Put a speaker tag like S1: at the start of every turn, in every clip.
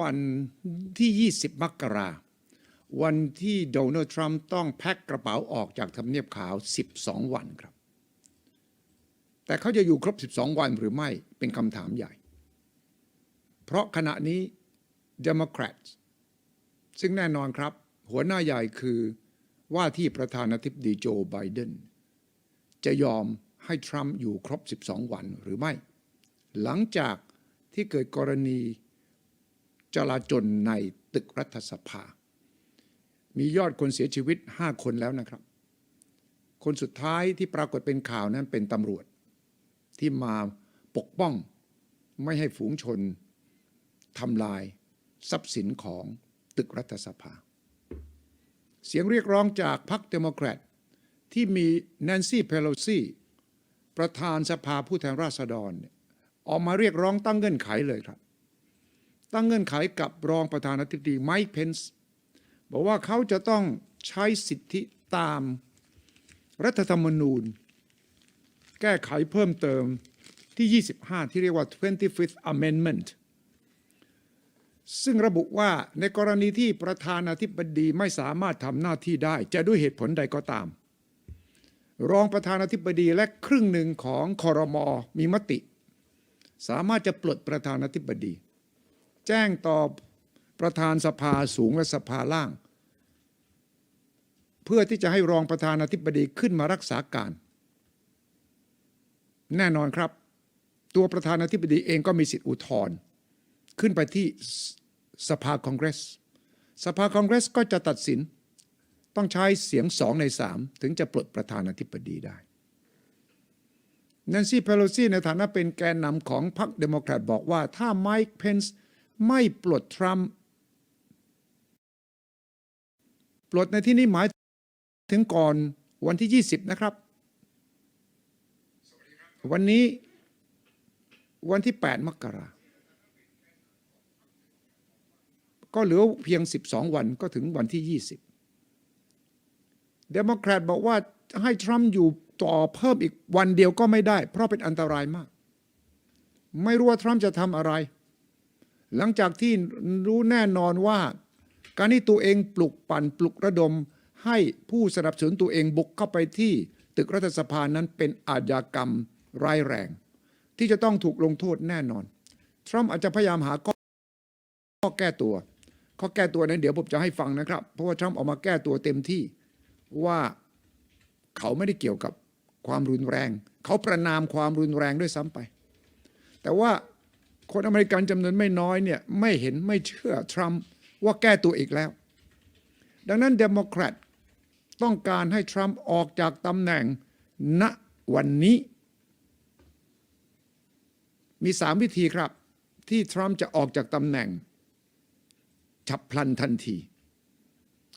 S1: วันที่ 20 มกราวันที่โดนัลด์ทรัมป์ต้องแพ็คกระเป๋าออกจากทำเนียบขาว 12 วันครับ แต่เขาจะอยู่ครบ 12 วันหรือไม่เป็นคำถามใหญ่ เพราะขณะนี้ Democrats ซึ่งแน่นอนครับ หัวหน้าใหญ่คือว่าที่ประธานาธิบดีโจไบเดนจะยอมให้ทรัมป์อยู่ครบ 12 วันหรือไม่ หลังจากที่เกิดกรณี จลาจลในตึกรัฐสภา มียอดคนเสียชีวิต 5 คนแล้วนะครับ คนสุดท้ายที่ปรากฏเป็นข่าวนั้นเป็นตำรวจ ที่มาปกป้องไม่ให้ฝูงชนทำลายทรัพย์สินของตึกรัฐสภา เสียงเรียกร้องจากพรรคเดโมแครตที่มีแนนซี่เพโลซีประธานสภาผู้แทนราษฎร ออกมาเรียกร้องตั้งเงื่อนไขเลยครับ ตั้งเงื่อนไขกับรองประธานาธิบดีไมค์เพนส์บอกว่าเขาจะต้องใช้สิทธิตามรัฐธรรมนูญ แก้ไขเพิ่มเติมที่ 25 ที่เรียกว่า 25th Amendment ซึ่งระบุว่าในกรณีที่ประธานาธิบดีไม่สามารถทำหน้าที่ได้ จะด้วยเหตุผลใดก็ตาม รองประธานาธิบดีและครึ่งหนึ่งของคอรมอมีมติ สามารถจะปลดประธานาธิบดี แจ้งต่อประธานสภาสูงและสภาล่าง เพื่อที่จะให้รองประธานาธิบดีขึ้นมารักษาการ แน่นอนครับ ตัวประธานาธิบดีเองก็มีสิทธิอุทธรณ์ขึ้นไปที่สภาคองเกรส สภาคองเกรสก็จะตัดสิน ต้องใช้เสียงสองในสามถึงจะปลดประธานาธิบดีได้แนนซี่เพโลซีในฐานะเป็นแกนนำของพรรคเดโมแครตบอกว่าถ้าไมค์เพนส์ ไม่ปลดทรัมป์ปลดในที่นี้หมายถึงก่อนวันที่ 20 นะครับ วันนี้วันที่ 8 มกราก็เหลือเพียง 12 วันก็ถึงวันที่ 20 เดโมแครตบอกว่าให้ทรัมป์อยู่ต่อเพิ่มอีกวันเดียวก็ไม่ได้ เพราะเป็นอันตรายมาก ไม่รู้ว่าทรัมป์จะทำอะไร หลังจากที่รู้แน่นอนว่า การที่ตัวเองปลุกปั่นปลุกระดม ให้ผู้สนับสนุนตัวเองบุกเข้าไปที่ตึกรัฐสภานั้นเป็นอาญากรรมร้ายแรง ที่จะต้องถูกลงโทษแน่นอน ทรัมป์อาจจะพยายามหาข้อแก้ตัวข้อแก้ตัวนั้นเดี๋ยวผมจะให้ฟังนะครับ เพราะว่าทรัมป์ออกมาแก้ตัวเต็มที่ว่าเขาไม่ได้เกี่ยวกับความรุนแรง เขาประนามความรุนแรงด้วยซ้ำไป แต่ว่า คนอเมริกันจำนวนไม่น้อยเนี่ยไม่เห็นไม่เชื่อทรัมป์ว่าแก้ตัวอีกแล้ว ดังนั้นเดโมแครตต้องการให้ทรัมป์ออกจากตำแหน่งณวันนี้ มีสามวิธีครับ ที่ทรัมป์จะออกจากตำแหน่ง ฉับพลันทันที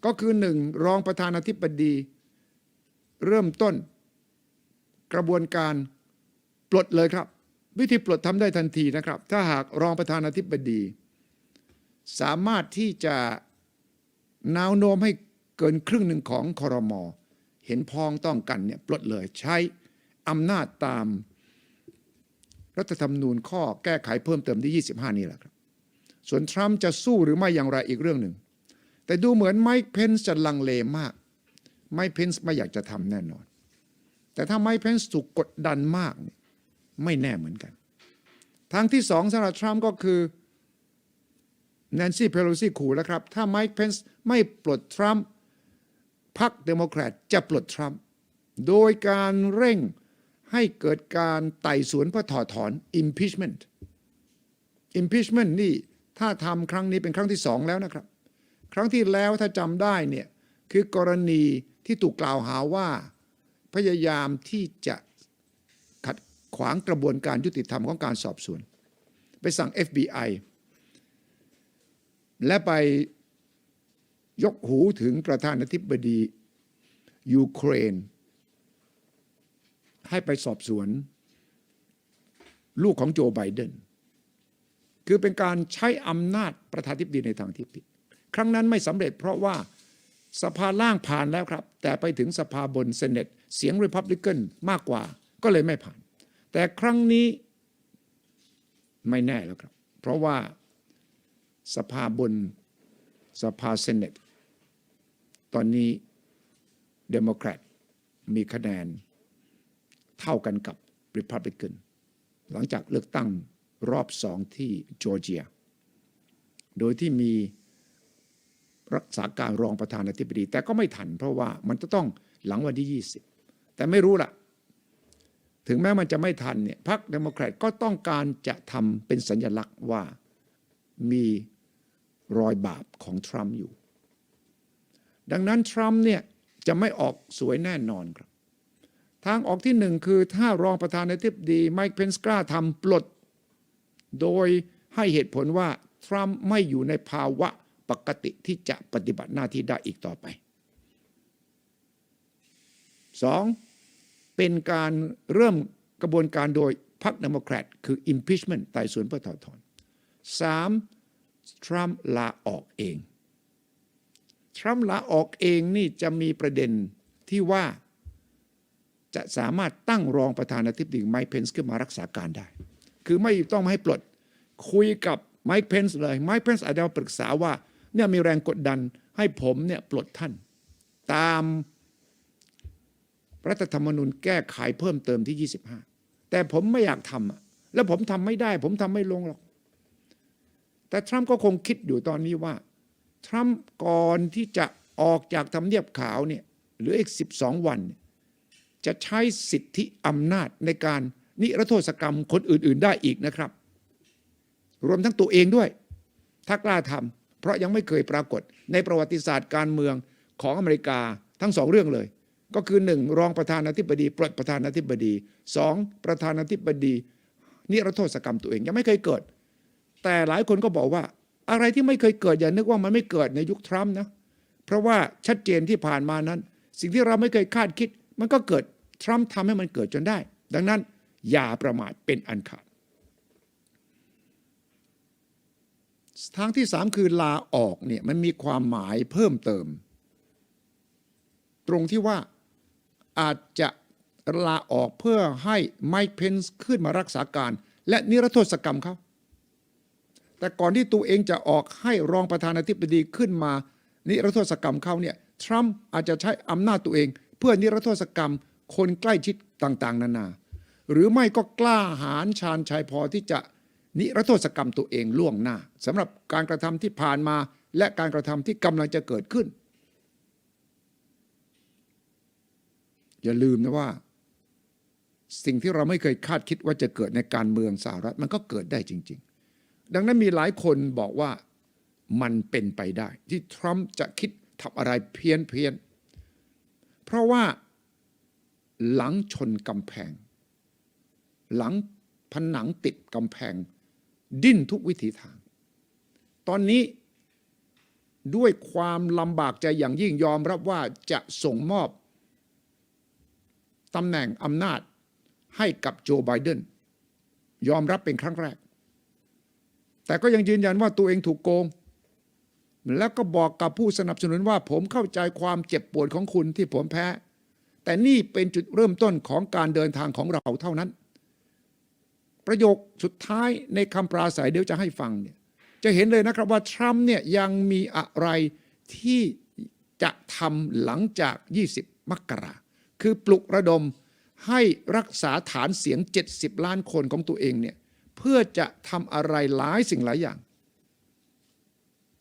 S1: ก็คือหนึ่งรองประธานาธิบดี เริ่มต้น กระบวนการปลดเลยครับ วิธีปลดทำได้ทันทีนะครับ ถ้าหากรองประธานาธิบดี สามารถที่จะนาวโน้มให้เกินครึ่งหนึ่งของคอรมอเห็นพ้องต้องกันเนี่ยปลดเลยใช้อำนาจตาม รัฐธรรมนูญข้อแก้ไขเพิ่มเติมที่ 25 นี่แหละครับ ส่วนทรัมป์จะสู้หรือไม่อย่างไรอีกเรื่องหนึ่ง แต่ดูเหมือนไมค์เพนส์จะลังเลมาก ไมค์เพนส์ไม่อยากจะทำแน่นอน แต่ถ้าไมค์เพนส์ถูกกดดันมากเนี่ย ไม่แน่เหมือนกัน ทางที่สองสำหรับทรัมป์ก็คือแนนซี่เพโลซี่ขู่แล้วครับ ถ้าไมค์เพนส์ไม่ปลดทรัมป์พรรคเดโมแครตจะปลดทรัมป์โดยการเร่งให้เกิดการไต่สวนเพื่อถอดถอน impeachment impeachment นี่ถ้าทำครั้งนี้เป็นครั้งที่สองแล้วนะครับ ครั้งที่แล้วถ้าจำได้เนี่ยคือกรณีที่ถูกกล่าวหาว่า พยายามที่จะ ขวางกระบวนการยุติธรรมของการสอบสวน ไปสั่ง FBI และไปยกหูถึงประธานาธิบดียูเครน ให้ไปสอบสวน ลูกของโจไบเดน คือเป็นการใช้อำนาจประธานาธิบดีในทางที่ผิด ครั้งนั้นไม่สำเร็จเพราะว่าสภาล่างผ่านแล้วครับ แต่ไปถึงสภาบนเซเนตเสียงริพับลิกันมากกว่าก็เลยไม่ผ่าน แต่ครั้งนี้ไม่แน่แล้วครับ เพราะว่าสภาบนสภาเซเนตตอนนี้เดโมแครตมีคะแนนเท่ากันกับริพับลิกันหลังจากเลือกตั้งรอบสองที่จอร์เจีย โดยที่มีรักษาการรองประธานาธิบดี แต่ก็ไม่ทันเพราะว่ามันจะต้องหลังวันที่ 20 แต่ไม่รู้ล่ะ ถึงแม้มันจะไม่ทันเนี่ยพรรคเดโมแครตก็ต้องการจะทำเป็นสัญลักษณ์ว่ามีรอยบาปของทรัมป์อยู่ ดังนั้นทรัมป์เนี่ยจะไม่ออกสวยแน่นอนครับ ทางออกที่หนึ่งคือถ้ารองประธานาธิบดีไมค์เพนสกล้าทำปลด โดยให้เหตุผลว่าทรัมป์ไม่อยู่ในภาวะปกติที่จะปฏิบัติหน้าที่ได้อีกต่อไปสอง เป็นการเริ่มกระบวนการโดยพรรคเดโมแครตคือ impeachment ไต่สวนเพื่อถอดถอนสามทรัมป์ลาออกเอง ทรัมป์ลาออกเองนี่จะมีประเด็นที่ว่าจะสามารถตั้งรองประธานาธิบดีไมค์เพนส์ขึ้นมารักษาการได้ คือไม่ต้องให้ปลดคุยกับไมค์เพนส์เลย ไมค์เพนส์อาจจะมาปรึกษาว่าเนี่ยมีแรงกดดันให้ผมเนี่ยปลดท่าน ตาม รัฐธรรมนูญแก้ไขเพิ่มเติมที่ 25 แต่ผมไม่อยากทำแล้วผมทำไม่ได้ ผมทำไม่ลงหรอก แต่ทรัมป์ก็คงคิดอยู่ตอนนี้ว่า ทรัมป์ก่อนที่จะออกจากทำเนียบขาวเนี่ยเหลืออีก 12 วัน จะใช้สิทธิอำนาจในการนิรโทษกรรมคนอื่น ๆ ได้อีกนะครับ รวมทั้งตัวเองด้วย ถ้ากล้าทำเพราะยังไม่เคยปรากฏในประวัติศาสตร์การเมืองของอเมริกาทั้งสองเรื่องเลย ก็คือหนึ่งรองประธานาธิบดีปลดประธานาธิบดีสองประธานาธิบดี นิรโทษกรรมตัวเองยังไม่เคยเกิด แต่หลายคนก็บอกว่า อะไรที่ไม่เคยเกิดอย่านึกว่ามันไม่เกิดในยุคทรัมป์นะเพราะว่าชัดเจนที่ผ่านมานั้น สิ่งที่เราไม่เคยคาดคิด มันก็เกิดทรัมป์ทำให้มันเกิดจนได้ ดังนั้นอย่าประมาทเป็นอันขาดทางที่สามคือลาออกเนี่ยมันมีความหมายเพิ่มเติม ตรงที่ว่า อาจจะลาออกเพื่อให้ไมค์เพนส์ขึ้นมารักษาการ และนิรโทษกรรมเขาแต่ก่อนที่ตัวเองจะออกให้รองประธานาธิบดีขึ้นมา นิรโทษกรรมเขาเนี่ยทรัมป์อาจจะใช้อำนาจตัวเอง เพื่อนิรโทษกรรม คนใกล้ชิดต่าง ๆ นานา หรือไม่ก็กล้าหาญชาญชัยพอที่จะนิรโทษกรรมตัวเองล่วงหน้าสำหรับการกระทำที่ผ่านมาและการกระทำที่กำลังจะเกิดขึ้น อย่าลืมนะว่า สิ่งที่เราไม่เคยคาดคิดว่าจะเกิดในการเมืองสหรัฐมันก็เกิดได้จริง ๆ ดังนั้นมีหลายคนบอกว่ามันเป็นไปได้ ที่ทรัมป์จะคิดทำอะไรเพี้ยนเพียนเพราะว่าหลังชนกำแพง หลังผนังติดกำแพง ดิ้นทุกวิถีทาง ตอนนี้ด้วยความลำบากใจอย่างยิ่งยอมรับว่าจะส่งมอบ ตำแหน่งอำนาจให้กับโจไบเดนยอมรับเป็นครั้งแรก แต่ก็ยังยืนยันว่าตัวเองถูกโกง แล้วก็บอกกับผู้สนับสนุนว่าผมเข้าใจความเจ็บปวดของคุณที่ผมแพ้ แต่นี่เป็นจุดเริ่มต้นของการเดินทางของเราเท่านั้น ประโยคสุดท้ายในคำปราศัยเดี๋ยวจะให้ฟังเนี่ยจะเห็นเลยนะครับว่าทรัมป์เนี่ยยังมีอะไรที่จะทำหลังจาก 20 มกรา คือปลุกระดมให้รักษาฐานเสียง 70 ล้านคนของตัวเองเนี่ยเพื่อจะทำอะไรหลายสิ่งหลายอย่าง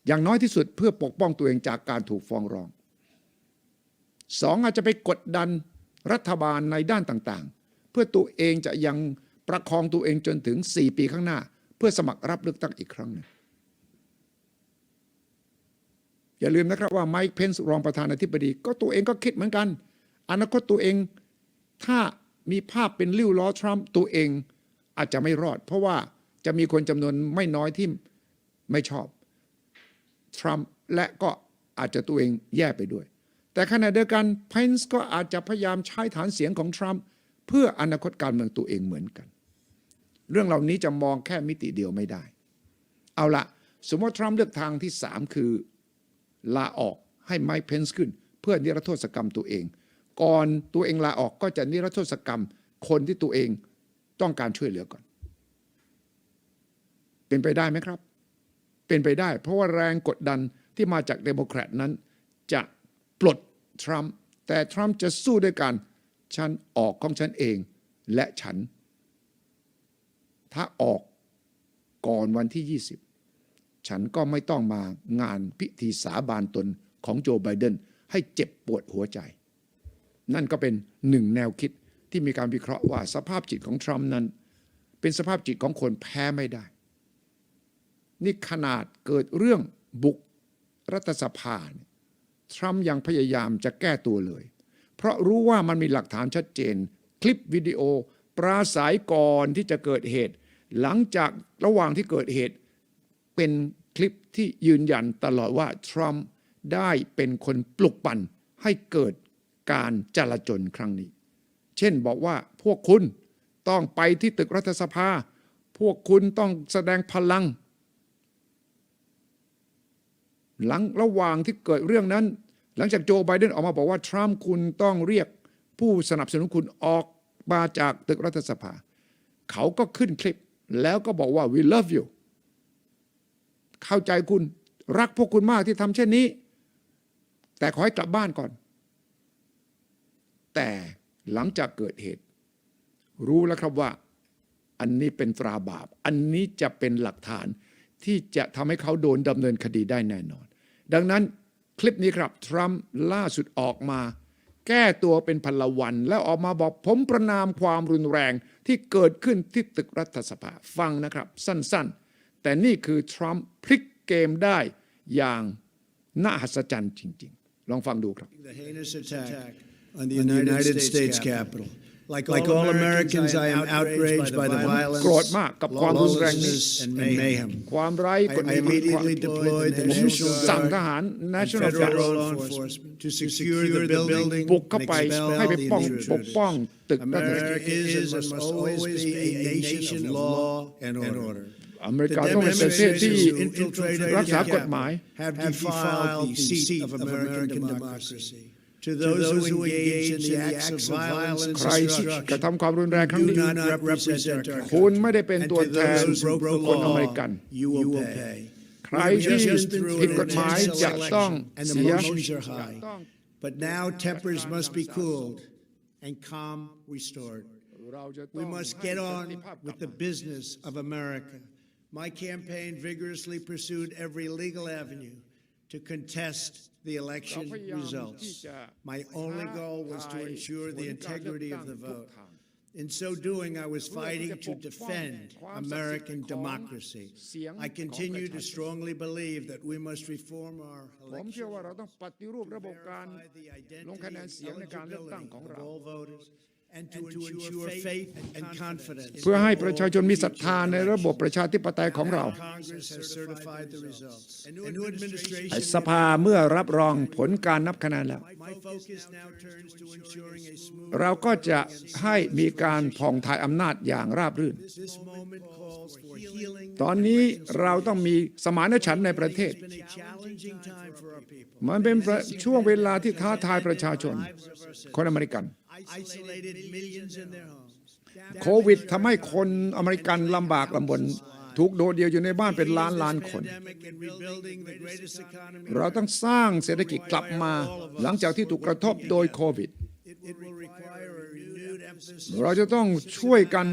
S1: อย่างน้อยที่สุดเพื่อปกป้องตัวเองจากการถูกฟ้องร้องสองอาจจะไปกดดันรัฐบาลในด้านต่างๆ เพื่อตัวเองจะยังประคองตัวเองจนถึง 4 ปีข้างหน้า เพื่อสมัครรับเลือกตั้งอีกครั้งหนึ่งอย่าลืมนะครับว่าไมค์เพนส์รองประธานาธิบดี ก็ตัวเองก็คิดเหมือนกัน อนาคตตัวเอง ถ้ามีภาพเป็นริ้วล้อทรัมป์ตัวเองอาจจะไม่รอด เพราะว่าจะมีคนจำนวนไม่น้อยที่ไม่ชอบทรัมป์และก็อาจจะตัวเองแย่ไปด้วย แต่ขณะเดียวกันเพนส์ก็อาจจะพยายามใช้ฐานเสียงของทรัมป์เพื่ออนาคตการเมืองตัวเองเหมือนกัน เรื่องเหล่านี้จะมองแค่มิติเดียวไม่ได้ เอาละสมมติทรัมป์เลือกทางที่สามคือลาออกให้ไมค์เพนส์ขึ้น เพื่อนิรโทษกรรมตัวเอง ก่อนตัวเองลาออกก็จะนิรโทษกรรม คนที่ตัวเองต้องการช่วยเหลือก่อน เป็นไปได้ไหมครับ เป็นไปได้ เพราะว่าแรงกดดันที่มาจากเดโมแครตนั้น จะปลดทรัมป์แต่ทรัมป์จะสู้ด้วยการฉันออกของฉันเองและฉัน ถ้าออกก่อนวันที่ 20 ฉันก็ไม่ต้องมางานพิธีสาบานตนของโจไบเดนให้เจ็บปวดหัวใจ นั่นก็เป็นหนึ่งแนวคิดที่มีการวิเคราะห์ว่าสภาพจิตของทรัมป์นั้น เป็นสภาพจิตของคนแพ้ไม่ได้ นี่ขนาดเกิดเรื่องบุกรัฐสภาทรัมป์ยังพยายามจะแก้ตัวเลย เพราะรู้ว่ามันมีหลักฐานชัดเจน คลิปวิดีโอ ปราศัยก่อนที่จะเกิดเหตุ หลังจากระหว่างที่เกิดเหตุ เป็นคลิปที่ยืนยันตลอดว่าทรัมป์ได้เป็นคนปลุกปั่นให้เกิด การจลาจลครั้งนี้ เช่นบอกว่าพวกคุณต้องไปที่ตึกรัฐสภา พวกคุณต้องแสดงพลัง หลังระหว่างที่เกิดเรื่องนั้น หลังจากโจไบเดนออกมาบอกว่า ทรัมป์คุณต้องเรียกผู้สนับสนุนคุณออกมาจากตึกรัฐสภา เขาก็ขึ้นคลิปแล้วก็บอกว่า we love you เข้าใจคุณรักพวกคุณมากที่ทำเช่นนี้ แต่ขอให้กลับบ้านก่อน แต่หลังจากเกิดเหตุ รู้แล้วครับว่าอันนี้เป็นตราบาป อันนี้จะเป็นหลักฐานที่จะทำให้เขาโดนดำเนินคดีได้แน่นอน ดังนั้นคลิปนี้ครับทรัมป์ล่าสุดออกมา แก้ตัวเป็นพลวัน แล้วออกมาบอกผมประนามความรุนแรงที่เกิดขึ้นที่ตึกรัฐสภาฟังนะครับ สั้นๆ แต่นี่คือทรัมป์พลิกเกมได้อย่างน่าหัศจรรย์จริง ๆ ลองฟังดูครับ
S2: The heinous attack on the United States Capitol. Like all Americans, I am outraged by the violence,
S1: โกรธมากกับความรุนแรงนี้
S2: lawlessness, and mayhem.
S1: ความไร้
S2: I,
S1: กฎห
S2: I
S1: มาย
S2: immediately deployed the
S1: ผม
S2: National
S1: สั่ง
S2: Guard
S1: ทหาร
S2: and
S1: National
S2: federal
S1: Guard
S2: law enforcement to secure the building
S1: บุกเข้า
S2: and
S1: ไป
S2: expel
S1: ให้ไป
S2: the
S1: ป้องปก
S2: intruders.
S1: ป้องตึกรัฐสภา
S2: America is and must always be a nation of law and order.
S1: อเมริ
S2: The
S1: กาต้องเป็นประเทศที่
S2: demonstrators who infiltrated
S1: รัก
S2: the
S1: ษากฎหมาย
S2: Capitol have defiled the seat of American democracy. To those who engage in the acts of violence and
S1: ใครที่กระ
S2: destruction,
S1: ทำความรุนแรงครั้ง
S2: do
S1: นี้
S2: not represent our
S1: คุณ
S2: country.
S1: ไม่ได้เป็น
S2: And
S1: ตัว
S2: to
S1: แทน
S2: those who broke the
S1: คนอเมริ
S2: law,
S1: กัน
S2: you will pay.
S1: ใครที่ผิดกฎหมายจะต้อง
S2: and
S1: เสี
S2: the
S1: ย
S2: emotions are high.
S1: ต้อง
S2: But now tempers must be cooled and calm restored.
S1: เราจะต้
S2: We
S1: อง
S2: must
S1: ให้
S2: get
S1: สัน
S2: on
S1: ติภาพกลับ
S2: with the
S1: มา
S2: business of America. My campaign vigorously pursued every legal avenue to contest the election results. My only goal was to ensure the integrity of the vote. In so doing, I was fighting to defend American democracy. I continue to strongly believe that we must reform our elections, the identity and eligibility of all voters, and to ensure faith and confidence
S1: เพื่อให้ประชาชนมีศรัทธาในระบบประชาธิปไตยของเรา
S2: Congress has certified the results. A new administration
S1: สภาเมื่อรับรองผลการนับคะแนนแล้ว
S2: My focus now turns to ensuring a smooth
S1: เราก็จะให้มีการผ่องถ่ายอำนาจอย่างราบรื่น
S2: This moment calls for healing
S1: ตอนนี้เราต้องมีสมานฉันท์ในประเทศ
S2: It's been a challenging time for our people.
S1: มันเป็นประช่วงเวลาที่ท้าทายประชาชนคนอเมริกัน
S2: Isolated millions in their homes.
S1: โควิดทำให้คนอเมริกันลำบากลำบน ถูกโดดเดี่ยวอยู่ในบ้านเป็นล้านล้านคน
S2: Pandemic and rebuilding the greatest economy.
S1: เราต้องสร้างเศรษฐกิจกลับมา หลังจากที่ถูกกระทบโดยโควิด
S2: It will require a renewed emphasis
S1: เราจะต้องช่วยกัน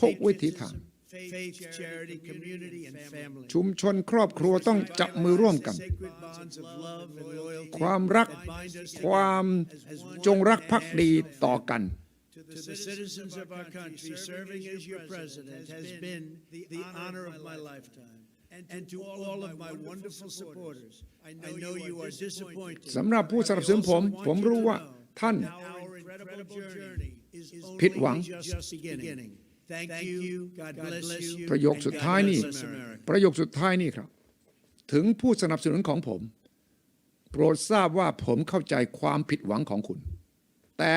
S1: ทุกวิถีทาง
S2: faith, charity, community, and family.
S1: ชุมชนครอบครัวต้องจับมือร่วมกัน
S2: Sacred bonds of love and loyalty
S1: ความรัก ความจงรักภักดีต่อกัน
S2: to the citizens of our country. Serving as your president has been the honor of my lifetime. And to all of my wonderful supporters, I know you are disappointed.
S1: สำหรับผู้สนับสนุนผม ผมรู้ว่าท่าน
S2: Our incredible journey is
S1: ผิดหวัง
S2: only just beginning. Thank you. God bless you.
S1: ประโยคสุดท้ายนี่
S2: God bless America.
S1: ประโยคสุดท้ายนี่ครับ ถึงผู้สนับสนุนของผม โปรดทราบว่าผมเข้าใจความผิดหวังของคุณ แต่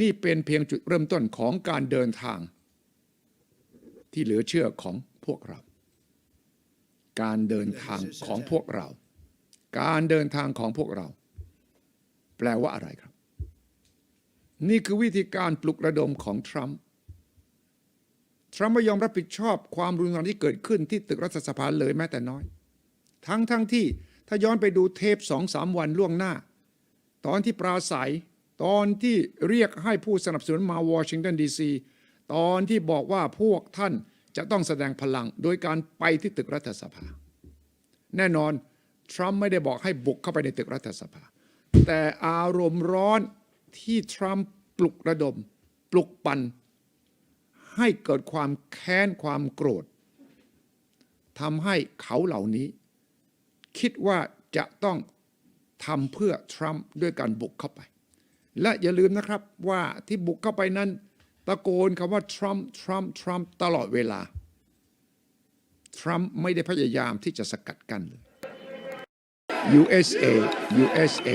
S1: นี่เป็นเพียงจุดเริ่มต้นของการเดินทาง ที่เหลือเชื่อของพวกเรา การเดินทางของพวกเรา การเดินทางของพวกเรา แปลว่าอะไรครับ นี่คือวิธีการปลุกระดมของทรัมป์ ทรัมป์ไม่ยอมรับผิดชอบความรุนแรงที่เกิดขึ้นที่ตึกรัฐสภาเลยแม้แต่น้อย ทั้งทั้งที่ถ้าย้อนไปดูเทปสองสามวันล่วงหน้า ตอนที่ปราศัย ตอนที่เรียกให้ผู้สนับสนุนมาวอชิงตันดีซีตอนที่บอกว่าพวกท่านจะต้องแสดงพลังโดยการไปที่ตึกรัฐสภา แน่นอนทรัมป์ไม่ได้บอกให้บุกเข้าไปในตึกรัฐสภา แต่อารมณ์ร้อนที่ทรัมป์ปลุกระดม ปลุกปั่น ให้เกิดความแค้นความโกรธทำให้เขาเหล่านี้ คิดว่าจะต้องทำเพื่อทรัมป์ด้วยการบุกเข้าไป และอย่าลืมนะครับว่าที่บุกเข้าไปนั้น ตะโกนคำว่าทรัมป์ทรัมป์ทรัมป์ตลอดเวลา ทรัมป์ไม่ได้พยายามที่จะสกัดกั้นเลย USA USA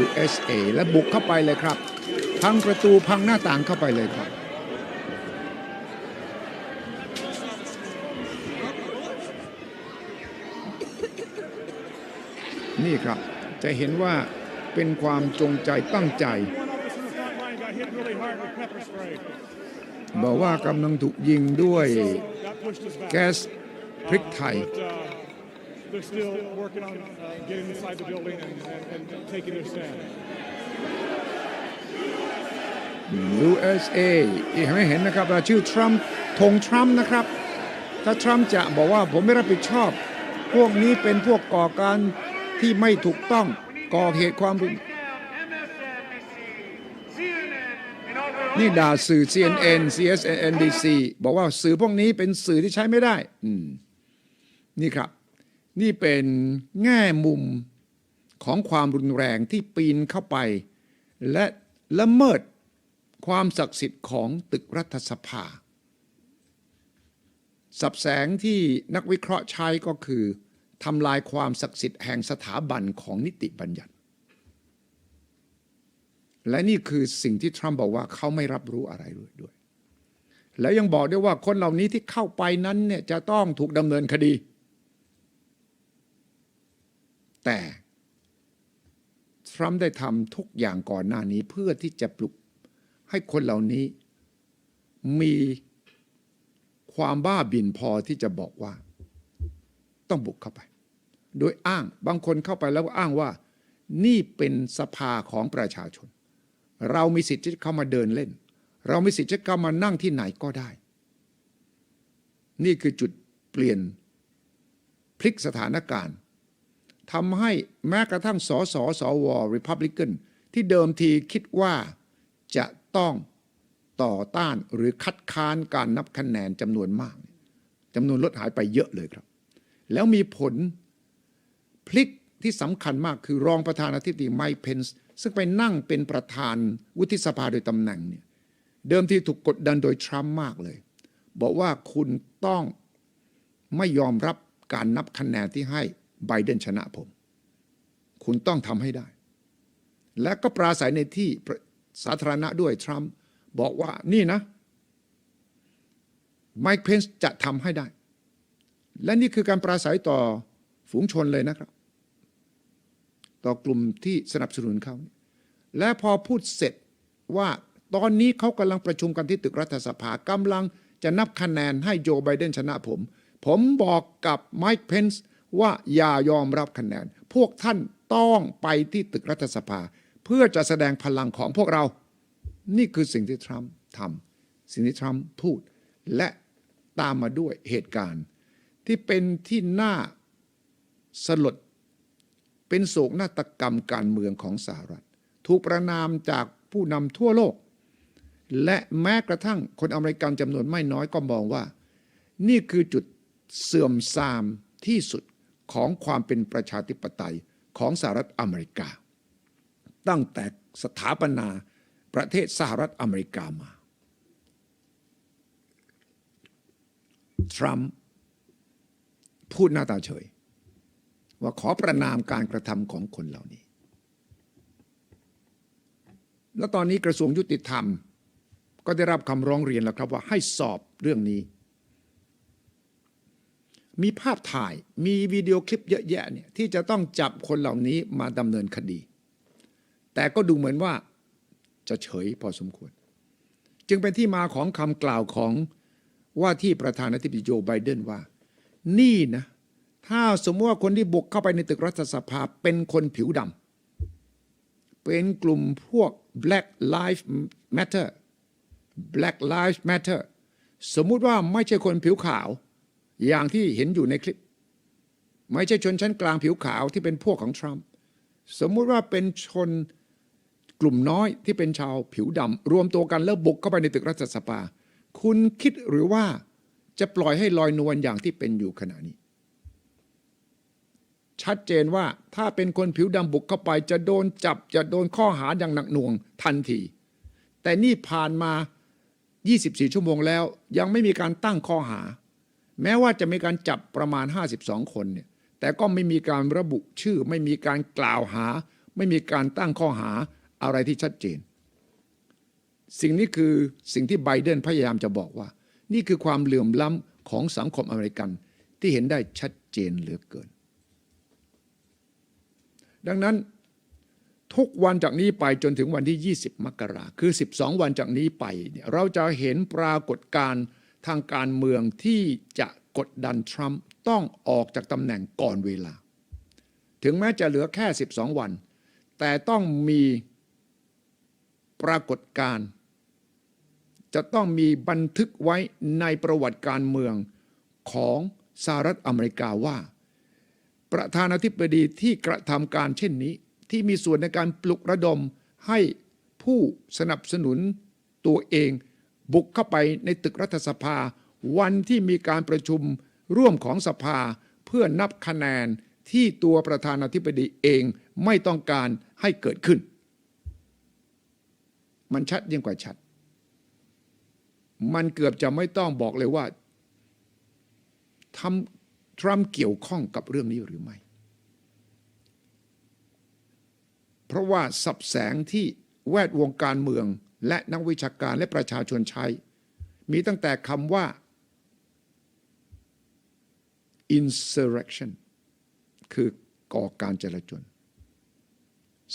S1: USA และบุกเข้าไปเลยครับพังประตูพังหน้าต่างเข้าไปเลยครับี่ครับ จะเห็นว่าเป็นความจงใจตั้งใจ บอกว่ากำลังถูกยิงด้วยแก๊สพริกไทย
S3: they're still
S1: USA ยังไม่เห็นนะครับชื่อทรัมป์ธงทรัมป์นะครับ ถ้าทรัมป์จะบอกว่าผมไม่รับผิดชอบ พวกนี้เป็นพวกก่อการ ที่ไม่ถูกต้องก่อเหตุความรุนนี่ด่าสื่อ CNN CSNBC บอกว่าสื่อพวกนี้เป็นสื่อที่ใช้ไม่ได้ อืม นี่ครับ นี่เป็นแง่มุมของความรุนแรงที่ปีนเข้าไป และละเมิดความศักดิ์สิทธิ์ของตึกรัฐสภา สับแสงที่นักวิเคราะห์ใช้ก็คือ ทำลายความศักดิ์สิทธิ์แห่งสถาบันของนิติบัญญัติ และนี่คือสิ่งที่ทรัมป์บอกว่าเขาไม่รับรู้อะไรเลยด้วย แล้วยังบอกด้วยว่าคนเหล่านี้ที่เข้าไปนั้นเนี่ยจะต้องถูกดำเนินคดี แต่ทรัมป์ได้ทำทุกอย่างก่อนหน้านี้เพื่อที่จะปลุกให้คนเหล่านี้มีความบ้าบินพอที่จะบอกว่า ต้องบุกเข้าไป โดยอ้างบางคนเข้าไปแล้วก็อ้างว่า นี่เป็นสภาของประชาชน เรามีสิทธิ์ที่จะเข้ามาเดินเล่น เรามีสิทธิ์ที่จะเข้ามานั่งที่ไหนก็ได้ นี่คือจุดเปลี่ยนพลิกสถานการณ์ทำให้แม้กระทั่งสสสว Republican ที่เดิมทีคิดว่าจะต้องต่อต้านหรือคัดค้านการนับคะแนนจำนวนมากจำนวนลดหายไปเยอะเลยครับ แล้วมีผลพลิกที่สำคัญมากคือรองประธานาธิบดีไมค์เพนส์ซึ่งไปนั่งเป็นประธานวุฒิสภาโดยตำแหน่งเนี่ยเดิมทีถูกกดดันโดยทรัมป์มากเลย บอกว่าคุณต้องไม่ยอมรับการนับคะแนนที่ให้ไบเดนชนะผม คุณต้องทำให้ได้ และก็ปราศัยในที่สาธารณะด้วยทรัมป์บอกว่านี่นะไมค์เพนส์จะทำให้ได้ และนี่คือการปราศัยต่อฝูงชนเลยนะครับ ต่อกลุ่มที่สนับสนุนเขา และพอพูดเสร็จว่าตอนนี้เขากำลังประชุมกันที่ตึกรัฐสภากำลังจะนับคะแนนให้โจไบเดนชนะผม ผมบอกกับไมค์เพนส์ว่าอย่ายอมรับคะแนน พวกท่านต้องไปที่ตึกรัฐสภา เพื่อจะแสดงพลังของพวกเรา นี่คือสิ่งที่ทรัมป์ทำสิ่งที่ทรัมป์พูด และตามมาด้วยเหตุการณ์ ที่เป็นที่น่าสลด เป็นโศกนาฏกรรมการเมืองของสหรัฐ ถูกประนามจากผู้นำทั่วโลก และแม้กระทั่งคนอเมริกันจำนวนไม่น้อยก็มองว่า นี่คือจุดเสื่อมทรามที่สุดของความเป็นประชาธิปไตยของสหรัฐอเมริกา ตั้งแต่สถาปนาประเทศสหรัฐอเมริกามา ทรัมป์ พูดหน้าตาเฉย ว่าขอประนามการกระทำของคนเหล่านี้ แล้วตอนนี้กระทรวงยุติธรรม ก็ได้รับคำร้องเรียนแล้วครับว่าให้สอบเรื่องนี้ มีภาพถ่ายมีวิดีโอคลิปเยอะแยะเนี่ยที่จะต้องจับคนเหล่านี้มาดำเนินคดี แต่ก็ดูเหมือนว่าจะเฉยพอสมควร จึงเป็นที่มาของคำกล่าวของว่าที่ประธานาธิบดีโจไบเดนว่า นี่นะถ้าสมมติว่าคนที่บุกเข้าไปในตึกรัฐสภาเป็นคนผิวดำเป็นกลุ่มพวก Black Lives Matter Black Lives Matter สมมุติว่าไม่ใช่คนผิวขาว อย่างที่เห็นอยู่ในคลิป ไม่ใช่ชนชั้นกลางผิวขาวที่เป็นพวกของทรัมป์สมมุติว่าเป็นชนกลุ่มน้อยที่เป็นชาวผิวดำรวมตัวกันแล้วบุกเข้าไปในตึกรัฐสภา คุณคิดหรือว่า จะปล่อยให้ลอยนวลอย่างที่เป็นอยู่ขณะนี้ ชัดเจนว่าถ้าเป็นคนผิวดำบุกเข้าไป จะโดนจับจะโดนข้อหาอย่างหนักหน่วงทันที แต่นี่ผ่านมา 24 ชั่วโมงแล้ว ยังไม่มีการตั้งข้อหา แม้ว่าจะมีการจับประมาณ 52 คนเนี่ยแต่ก็ไม่มีการระบุชื่อ ไม่มีการกล่าวหา ไม่มีการตั้งข้อหาอะไรที่ชัดเจน สิ่งนี้คือสิ่งที่ไบเดนพยายามจะบอกว่า นี่คือความเหลื่อมล้ำของสังคมอเมริกันที่เห็นได้ชัดเจนเหลือเกิน ดังนั้นทุกวันจากนี้ไปจนถึงวันที่ 20 มกราคือ 12 วันจากนี้ไปเนี่ยเราจะเห็นปรากฏการณ์ทางการเมืองที่จะกดดันทรัมป์ต้องออกจากตำแหน่งก่อนเวลา ถึงแม้จะเหลือแค่ 12 วัน แต่ต้องมีปรากฏการณ์ จะต้องมีบันทึกไว้ในประวัติการเมืองของสหรัฐอเมริกาว่า ประธานาธิบดีที่กระทำการเช่นนี้ ที่มีส่วนในการปลุกระดมให้ผู้สนับสนุนตัวเองบุกเข้าไปในตึกรัฐสภา วันที่มีการประชุมร่วมของสภาเพื่อนับคะแนนที่ตัวประธานาธิบดีเองไม่ต้องการให้เกิดขึ้น มันชัดยิ่งกว่าชัด มันเกือบจะไม่ต้องบอกเลยว่าทำทรัมป์เกี่ยวข้องกับเรื่องนี้หรือไม่ เพราะว่าสับแสงที่แวดวงการเมืองและนักวิชาการและประชาชนใช้ มีตั้งแต่คำว่า insurrection คือก่อการจลาจล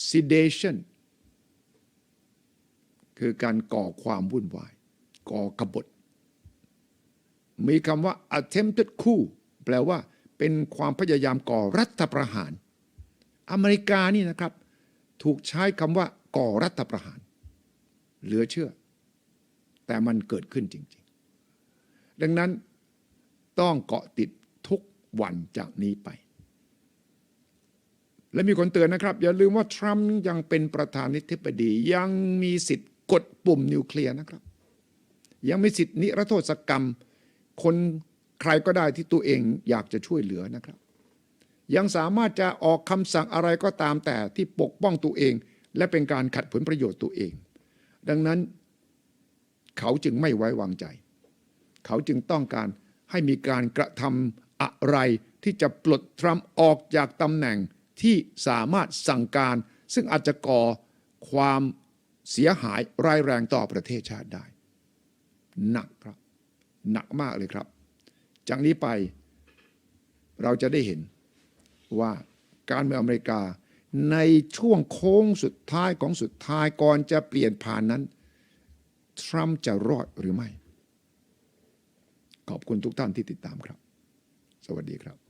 S1: sedation คือการก่อความวุ่นวาย ก่อกบฏ มีคำว่า attempted coup แปลว่า เป็นความพยายามก่อรัฐประหาร อเมริกานี่นะครับ ถูกใช้คำว่า ก่อรัฐประหาร เหลือเชื่อ แต่มันเกิดขึ้นจริง ๆ ดังนั้นต้องเกาะติดทุกวันจากนี้ไป และมีคนเตือนนะครับ อย่าลืมว่า ทรัมป์ยังเป็นประธานาธิบดียังมีสิทธิ์กดปุ่มนิวเคลียร์นะครับ ยังมีสิทธินิรโทษกรรม คนใครก็ได้ที่ตัวเองอยากจะช่วยเหลือนะครับ ยังสามารถจะออกคำสั่งอะไรก็ตามแต่ที่ปกป้องตัวเอง และเป็นการขัดผลประโยชน์ตัวเอง ดังนั้นเขาจึงไม่ไว้วางใจ เขาจึงต้องการให้มีการกระทำอะไรที่จะปลดทรัมป์ออกจากตำแหน่งที่สามารถสั่งการ ซึ่งอาจจะก่อความเสียหายร้ายแรงต่อประเทศชาติได้ หนักครับ หนักมากเลยครับ จากนี้ไปเราจะได้เห็นว่าการเมืองอเมริกาในช่วงโค้งสุดท้ายของสุดท้ายก่อนจะเปลี่ยนผ่านนั้น ทรัมป์จะรอดหรือไม่ ขอบคุณทุกท่านที่ติดตามครับ สวัสดีครับ